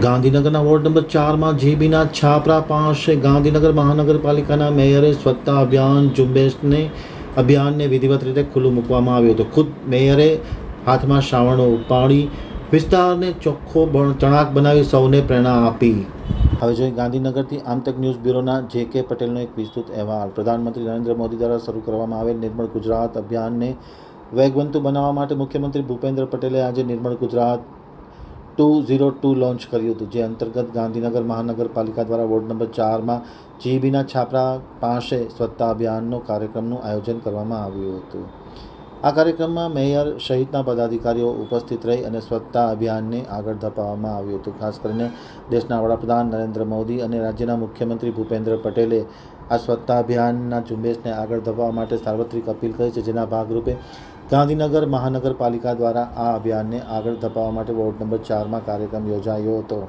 ગાંધીનગરના ward number ચારમાં જીબીના છાપરા પાસે ગાંધીનગર મહાનગરપાલિકાના મેયરે સ્વચ્છતા અભિયાન ઝુંબેશને, અભિયાનને વિધિવત રીતે ખુલ્લું મૂકવામાં આવ્યું હતું. ખુદ મેયરે હાથમાં શ્રાવણો ઉપાડી વિસ્તારને ચોખ્ખો ચણાક બનાવી સૌને પ્રેરણા આપી. હવે જોઈએ ગાંધીનગરથી આમતક ન્યૂઝ બ્યુરોના જે કે પટેલનો એક વિસ્તૃત અહેવાલ. પ્રધાનમંત્રી નરેન્દ્ર મોદી દ્વારા શરૂ કરવામાં આવેલ નિર્મળ ગુજરાત અભિયાનને વેગવંતુ બનાવવા માટે મુખ્યમંત્રી ભૂપેન્દ્ર પટેલે આજે Nirmal Gujarat two zero two launch કર્યું હતું, જે અંતર્ગત ગાંધીનગર મહાનગરપાલિકા દ્વારા વોર્ડ નંબર ચારમાં જીબીના છાપરા પાસે સ્વચ્છતા અભિયાનનો કાર્યક્રમનું આયોજન કરવામાં આવ્યું હતું. આ કાર્યક્રમમાં મેયર સહિતના પદાધિકારીઓ ઉપસ્થિત રહી અને સ્વચ્છતા અભિયાનને આગળ ધપાવવામાં આવ્યું હતું. ખાસ કરીને દેશના વડાપ્રધાન નરેન્દ્ર મોદી અને રાજ્યના મુખ્યમંત્રી ભૂપેન્દ્ર પટેલે આ સ્વચ્છતા અભિયાનના ઝુંબેશને આગળ ધપાવવા માટે સાર્વત્રિક અપીલ કરી છે, જેના ભાગરૂપે ગાંધીનગર મહાનગરપાલિકા દ્વારા આ અભિયાનને આગળ ધપાવવા માટે વોર્ડ નંબર ચારમાં કાર્યક્રમ યોજાયો હતો.